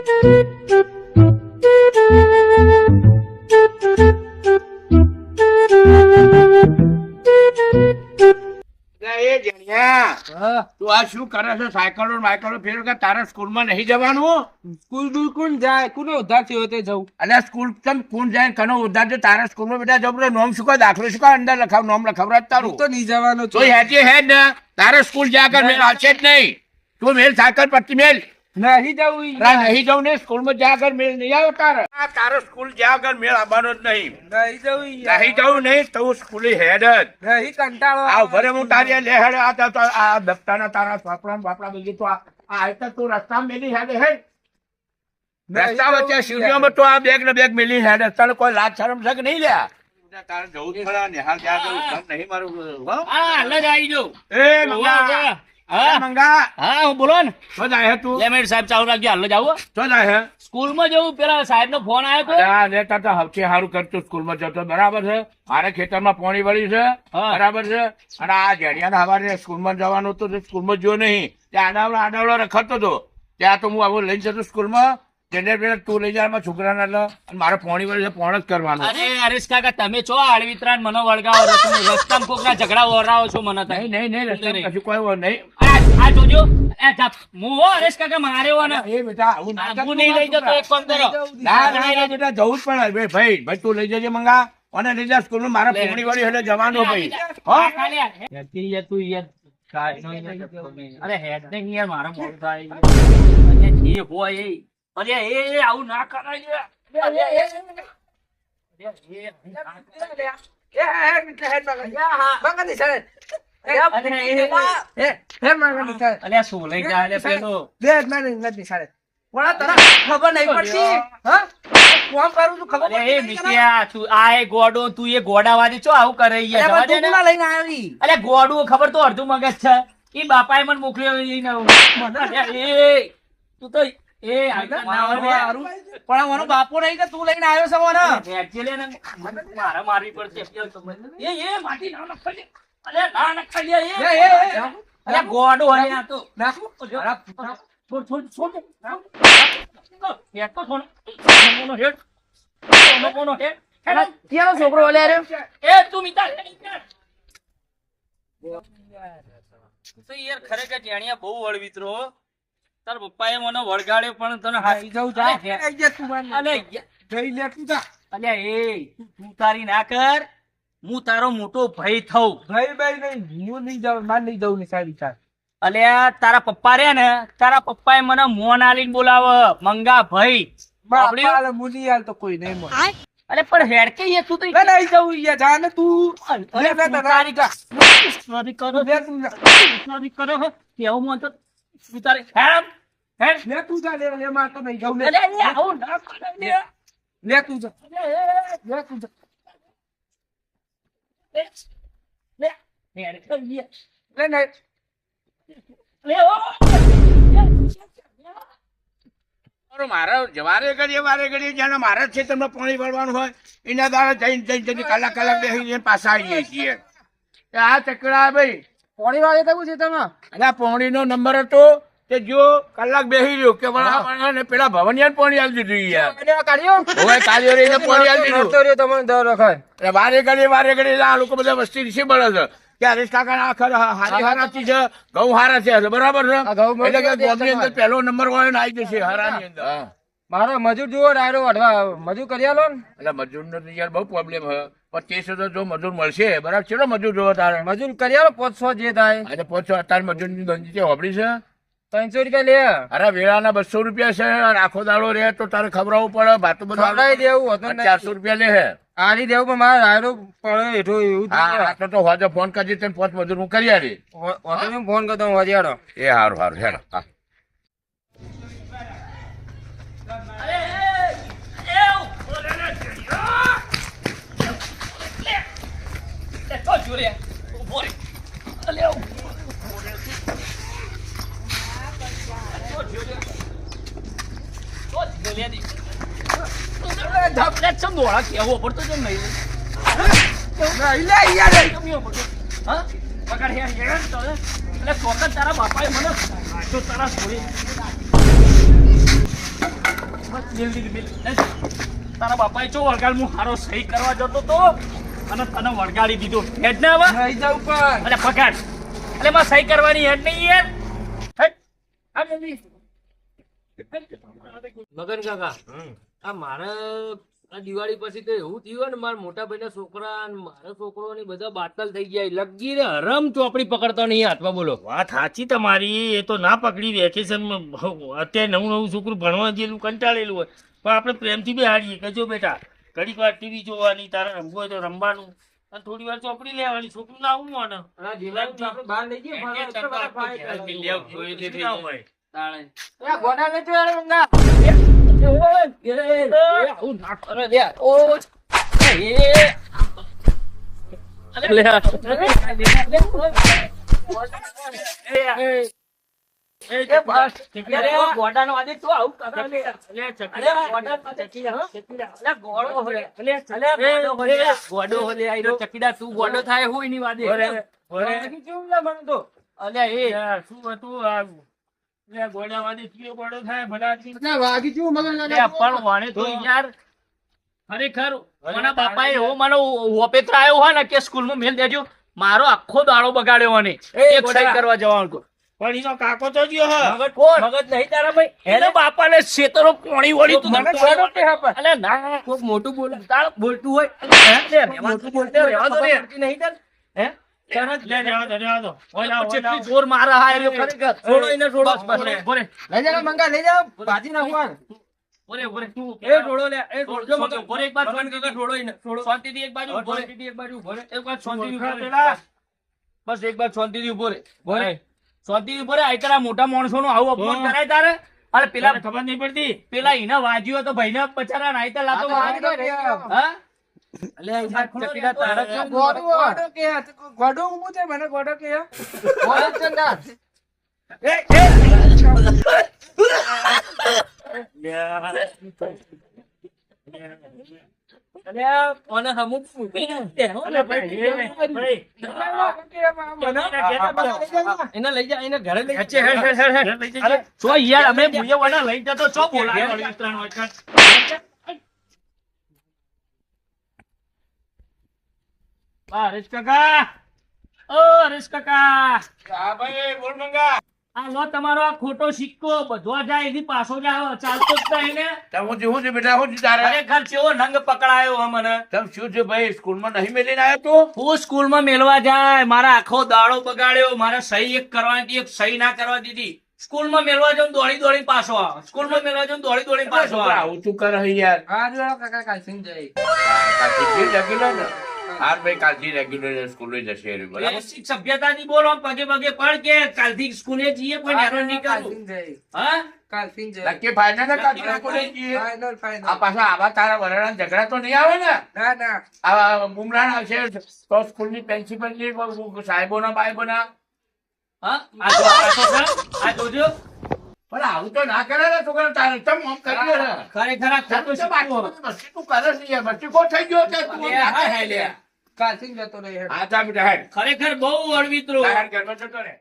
તું આ શું કરે છે? સાયકલો ને બાયકલો કે તારે સ્કૂલમાં નહીં જવાનું? સ્કૂલ બુલ કોણ જાય. કોને ઉધાર થયો તે જવું? અને સ્કૂલ તમ કોણ જાય કનો ઉધાર છે તારા સ્કૂલમાં બેટા જબરો નોમ શું દાખલો શું અંદર લખાવ નોમ લખાવરા જ તારું. તો નહીં જવાનો તો હેઠી હેડ ને. તારે સ્કૂલ જા કર મેલ આવશે જ નહીં. તું મેલ સાયકલ પટ્ટી મેલ. નહીં જવું નહીં જાઉં ને સ્કૂલમાં જા કર મેલ નહીં આવે તારે. આ તારે સ્કૂલ જ્યાં આગળ મેળ આવવાનો જ નહીં. નહીં જવું. નહીં જાઉં નહીં તો હું સ્કૂલે હેડ જ. નહીં કંટાળો આ ભરે હું તારી આ લે હેડ આ આ દફતારના તારા પાપડા બાપડા બીજી તો આ આ તું રસ્તા મેલી હેડ હે? રસ્તા વચ્ચે સીડીઓમાં તો આ બેગ ને બેગ મેલી હેડ. તને કોઈ લાજ શરમ છે કે નહીં લ્યા? તારે જવું જ પડે નિહાલ ત્યાં જવું નહીં મારું હા? હાલ જ આવી જવું એ હા? મંગા. હા હું બોલો ને. શું જાય હે તું? લે સાહેબ ચાલુ રાખજો. હાલ જાવ તો જાય હે જવું? પેલા સાહેબ નો ફોન આવ્યો અરે હા લે તાર હવથી હારું કરતું જતો. બરાબર છે? મારે ખેતરમાં પાણી વળ્યું છે. બરાબર છે? અને આ જેડિયાના હવારે સ્કૂલમાં જવાનું હતું સ્કૂલ સ્કૂલમાં જો નહીં. ત્યાં આડાવડો આડાવડો રખડતો હતો. ત્યાં તો હું આવું લઈને જતો સ્કૂલમાં. પેલા તું લઈ જાય છોકરાને એટલે અને મારે પાણી વળી છે પોણ જ કરવાનું. અરે હરેશ કાકા તમે છો આળવિતરાન મનો વળગાવો છો તમે રસ્તામાં કોકના ઝઘડા ઓરાવો છો મને નહીં નહીં નહીં રસ્તામાં કશું કોઈ નહીં. આ આ જોજો એ જા, હું હો હરેશ કાકા માર્યો હો ને. એ બેટા આવું ના નહીં લઈ જતો એક કામ કરો. ના ના ના બેટા જવું જ પડે. ભાઈ ભાઈ ભાઈ તું લઈ જજે મંગા. અને લઈ જા સ્કૂલ મારે. પોણી વળી એટલે જવાનું ભાઈ. હો? હા, ખાલી આ. હેડતી યાર તું યાર. કાંઈ અરે હેડ નહીં યાર મારે મોડું થાય. જે હોય એ. અરે એ એ આવું ના કરાય એ, એ, એ, એ, એ, એ, એ એ ગોડો એ ખબર તો અડધું મગજ છે. ઈ બાપાએ મને મોકલ્યો એ તું તો એ આગળ ના આવે ને. હારું. પણ આ બાપો નહીં કે તું લઈને આવ્યો છે મને? હેડજે લે ને. મારે મારવી પડશે એ એ માટી ના નખાઈ અરે ના નખાઈ એ, એ. એ, એ. અરે ગોડો હે આ તો નાખું? છોડ છોડ છોડ હેડ કોનો હેડ કોનો કોનો હેડ હેડ. છોકરો ઓલે રહ્યો? એ તું મિતા તો યાર ખરેખર જાણ્યા બહુ વળવિત્રો. તાર પપ્પાએ મને વળગાડ્યો પણ તને હારી જાઉં જા. અલે જઈ લે તું જા. અલે એ તું તારી ના કર. હું તારો મોટો ભાઈ થઉં. ભાઈ ભાઈ નહીં હું નહીં જાઉં માર નહીં જાઉં ને સારી ચાલ. અલે તારા પપ્પા રે ને તારા પપ્પાએ મને મોન આલીને બોલાવ. મંગા ભાઈ. હાલે મુની હાલ તો કોઈ નહીં મળે. અરે પણ હેડ કે યે તું તો ના, નહીં જાઉં યે જા ને તું. અરે તારી કા સોરી કરો. સોરી કરો કેવું મન તો તું તારી હેડ હેડ લે તું જા લે લે માર તો નહીં જાઉં લે અરે આવું ના કરાય લે. લે તું જા લે તું જા લે. લે. હેડ કર લે. લે ને લે, ઓ. મારો જવારે ઘડીએ વારે ઘડીએ જેને મારા જ ખેતરમાં પાણી ભરવાનું હોય એના દ્વારા જઈને જઈને જઈને કલાક કલાક બેસીને પાછા આવીએ છીએ આ ચકડા ભાઈ પોણી વાળી તો છે તમે આ પોણીનો નંબર હતો તે જો કલાક બેસી રહ્યો કે વળા ને પેલા ભવનિયાને પાણી આલી દીધું યાર. કાઢ્યો? હવે કાલ્યો રહીને પાણી આલી દીધું. તમને દર વખત. એટલે વારે ઘડી વારે ઘડી આ લોકો બધા વસ્તી રીસે મળે છે. કે હરેશ કાકા આ ખર હારી હારાથી છે ઘઉં હારા છે બરાબર છે? એટલે કે ગોમની અંદર પહેલો નંબર હોય ને આવી જશે હારાની અંદર. મારો મજૂર જુઓ ડાયરો અઢવા મજૂર કરી આલો ને. એટલે મજૂર તો યાર બહુ પ્રોબ્લેમ છે. પણ તે જો મજૂર મળશે બરાબર? ચેલો મજૂર જોવો તારે? મજૂર કરી આલો પાંચસો જે થાય. અને પાંચસો અત્યારે મજૂરની ધંધી છે હોબળી છે. ત્રણસો રૂપિયા લે. અરે વેળાના બસો રૂપિયા છે આખો દાડો રે તો તારે ખબરાવવું પડે ભાતું બધું દેવું હતું ચારસો રૂપિયા લે હે. આલી દેવું પણ મારે ડાયરો પડે એટલું એવું હા આટલો તો હોજે ફોન કરજે તને પાંચ મજૂર હું કરી આલી. હોતો ફોન કરતો હું વરિયાડો એ હારું હારું હેડો હા. નહીં લે હા તો એટલે ચોકન તારા બાપાએ મને તો તારા બાપાએ ચો વળગાડ હું હારો સહી કરવા જતો તો અને તને વળગાડી દીધો હેડ ને હવે નહીં જાઉં પણ અરે પકડ એટલે માં સહી કરવાની હેડ નહીં યાર હેડ. આ જલ્દી. મગન કાકા આ મારા આ દિવાળી પછી તો એવું થયું ને મારા મોટા ભાઈના છોકરા મારા છોકરો ને બધા બાતલ થઈ ગયા. લગી રે હરમ ચોપડી પકડતો નહીં હાથમાં બોલો. વાત સાચી તમારી એ તો ના પકડી વેકેશન અત્યારે નવું નવું છોકરું ભણવા જેલું કંટાળેલું હોય. પણ આપણે પ્રેમથી બી હારીએ કે જો બેટા. ઘડીક વાર ટીવી જોવાની તારે રમવું હોય તો રમવાનું અને થોડી વાર ચોપડી લેવાની છોકરું ના આવું આપણે બહાર લઈ જઈએ તાણે. આ ગોડા ને તો યાર મંગા આવું ના. કરે લે. ઓ, ચકીડા તું ગોડો થાય હોયની વાદે. અલ્યા, એ, યાર, શું હતું મારા આખો દાડો બગાડ્યો અને એક. કરવા જવાનું. પણ એનો કાકો તો ગયો હ મગજ કોણ? મગજ નહીં તારા ભાઈ એને બાપાને શેતરો પોણી વળી તું મને ગોડો કે અલે ના કોક મોટું બોલે તાળ બોલતું હોય હે? લે, રહેવા દો, મોટું બોલતે રહેવા દો રે. નહીં હે બસ, એક બાજુ. શાંતિ બાજુ ઊભો રે શાંતિથી શાંતિ થી ઊભો રે એક બાજુ શાંતિથી ઊભો રહે. પેલા. બસ એક બાજુ શાંતિથી ઊભો રહે. બોલે. શાંતિથી ઊભો રહે. આ તારા મોટા માણસોનો આવું અપમાન કરાય તારે? અરે પેલા ખબર નહીં પડતી. પેલા એના વાજ્યું તો ભાઈને બચારા નાઈ તો લાતો. હા? છે છે. એને લઈ જા એને ઘરે લઈ હેડ. લઈ યાર અમે લઈ જતો ચો બોલાયો ત્રણ વખત. હરેશ કાકા. ઓ હરેશ કાકા. હા ભાઈ બોલ મંગા. આ લો તમારો આ ખોટો સિક્કો. બધવા જાય એથી પાછો જ ચાલતો જ નહીં ને. તમ હું શું છે બેટા છે તારે? ખરેખર ચેવો નંગ પકડાયો હે મને. તમ શું છે ભાઈ સ્કૂલમાં નહીં મેલીને આવ્યો તો? હું સ્કૂલમાં મેલવા જાય. મારા આખો દાડો બગાડ્યો. મારે સહી એક કરવાની એક સહી ના કરવા દીધી. સ્કૂલમાં મેલવા જાઉં દોડી દોડી પાછો સ્કૂલ સ્કૂલમાં મેલવા જાઉં દોડી દોડી પાછો આવ. આવું તું કર યાર. હા જો કાકા કાલસિંહ જય કાલથી રેગ્યુલર ને. હાર ભાઈ કાલથી રેગ્યુલર સ્કૂલે જશે બરાબર? સભ્યતાથી બોલો પગે પગે પણ કે કાલથી સ્કૂલે જઈએ કોઈ હેરાન નહીં કરું હા કાલસિંહ જય નક્કી ફાઇનલ કાલથી સ્કૂલે જઈએ. ફાઇનલ ફાઇનલ આ પાછા આવા તારા વરાણા ઝઘડા તો નહીં આવે ને? ના ના. આ બુમરાણ આવશે તો સ્કૂલની પ્રિન્સિપલની સાહેબોના બાયબોના. હા? આ જો આ તો આ જોજો. પણ આવું તો ના કરે ને છોકરા તારે તમ આમ કર્યો ને ખરેખર આ. આટલું બધું મસ્તી તું કરે છે યાર. થઈ ગયો છે તું હા, નાખે લે. કાલસિંહ જતો રહે. હા જા બેટા હેડ. ખરેખર બહુ અળવિતરો. ઘરમાં જતો રહે.